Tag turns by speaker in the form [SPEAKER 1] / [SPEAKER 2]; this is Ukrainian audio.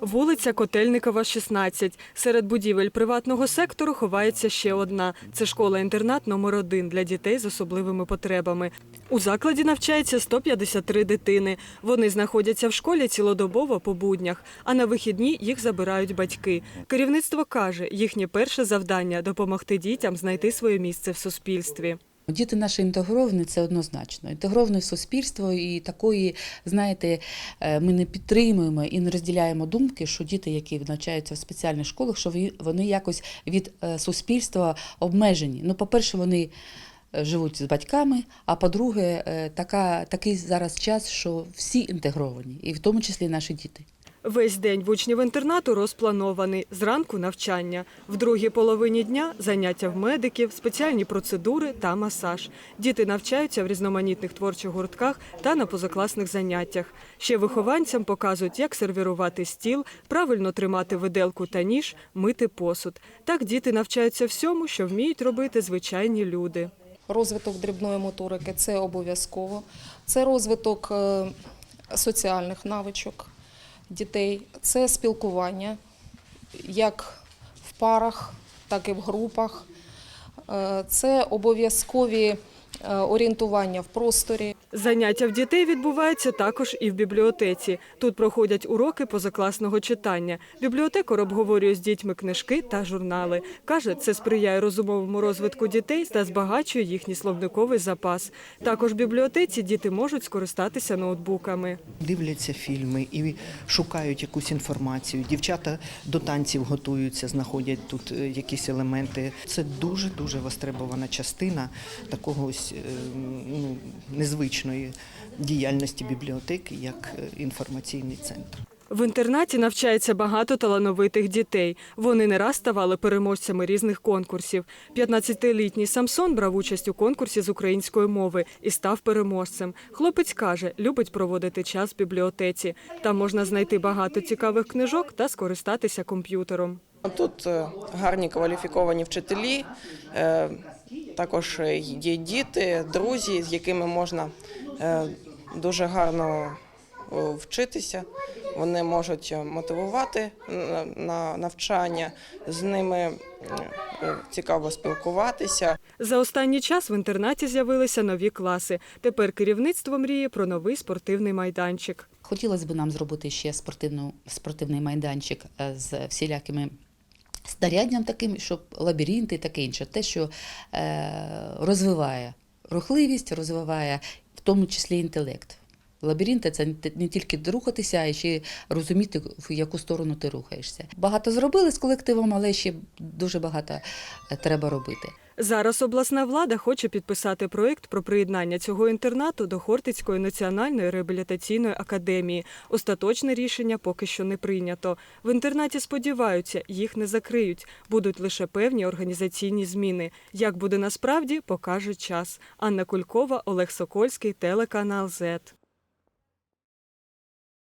[SPEAKER 1] Вулиця Котельникова, 16. Серед будівель приватного сектору ховається ще одна. Це школа-інтернат номер 1 для дітей з особливими потребами. У закладі навчається 153 дитини. Вони знаходяться в школі цілодобово по буднях, а на вихідні їх забирають батьки. Керівництво каже, їхнє перше завдання допомогти дітям знайти своє місце в суспільстві.
[SPEAKER 2] Діти наші інтегровані це однозначно. Інтегровані в суспільство і такої, знаєте, е, ми не підтримуємо і не розділяємо думки, що діти, які навчаються в спеціальних школах, що вони якось від е, суспільства обмежені. Ну, по-перше, вони е, живуть з батьками, а по-друге, така, такий зараз час, що всі інтегровані, і в тому числі наші діти.
[SPEAKER 1] Весь день в учнів інтернату розпланований. Зранку навчання. В другій половині дня заняття в медиків, спеціальні процедури та масаж. Діти навчаються в різноманітних творчих гуртках та на позакласних заняттях. Ще вихованцям показують, як сервірувати стіл, правильно тримати виделку та ніж, мити посуд. Так діти навчаються всьому, що вміють робити звичайні люди.
[SPEAKER 3] Розвиток дрібної моторики це обов'язково. Це розвиток е, соціальних навичок дітей, це спілкування як в парах, так і в групах. Е, Це обов'язкові орієнтування в просторі.
[SPEAKER 1] Заняття в дітей відбуваються також і в бібліотеці. Тут проходять уроки позакласного читання. Бібліотекар обговорює з дітьми книжки та журнали. Каже, це сприяє розумовому розвитку дітей та збагачує їхній словниковий запас. Також в бібліотеці діти можуть скористатися ноутбуками.
[SPEAKER 4] дивляться фільми і шукають якусь інформацію. Дівчата до танців готуються, знаходять тут е, якісь елементи. Це дуже дуже востребована частина такого ось е, ну, незвичної діяльності бібліотеки як е, інформаційний центр.
[SPEAKER 1] В інтернаті навчається багато талановитих дітей. Вони не раз ставали переможцями різних конкурсів. 15-літній Самсон брав участь у конкурсі з української мови і став переможцем. Хлопець каже, любить проводити час в бібліотеці. Там можна знайти багато цікавих книжок та скористатися комп'ютером.
[SPEAKER 5] Тут е, гарні кваліфіковані вчителі, також є діти, друзі, з якими можна е, дуже гарно е, вчитися. Вони можуть мотивувати на- на навчання, з ними е, е, цікаво спілкуватися.
[SPEAKER 1] За останній час в інтернаті з'явилися нові класи. Тепер керівництво мріє про новий спортивний майданчик.
[SPEAKER 2] Хотілося б нам зробити ще спортивну, спортивний майданчик е, з всілякими знаряддям таким, щоб лабіринти і таке інше. Те, що е, розвиває рухливість, розвиває в тому числі інтелект. Лабіринти це не тільки рухатися, а ще розуміти, в яку сторону ти рухаєшся. Багато зробили з колективом, але ще дуже багато е, треба робити.
[SPEAKER 1] Зараз обласна влада хоче підписати проєкт про приєднання цього інтернату до Хортицької національної реабілітаційної академії. Остаточне рішення поки що не прийнято. В інтернаті сподіваються, їх не закриють. Будуть лише певні організаційні зміни. Як буде насправді, покаже час. Анна Кулькова, Олег Сокольський, телеканал ЗЕТ.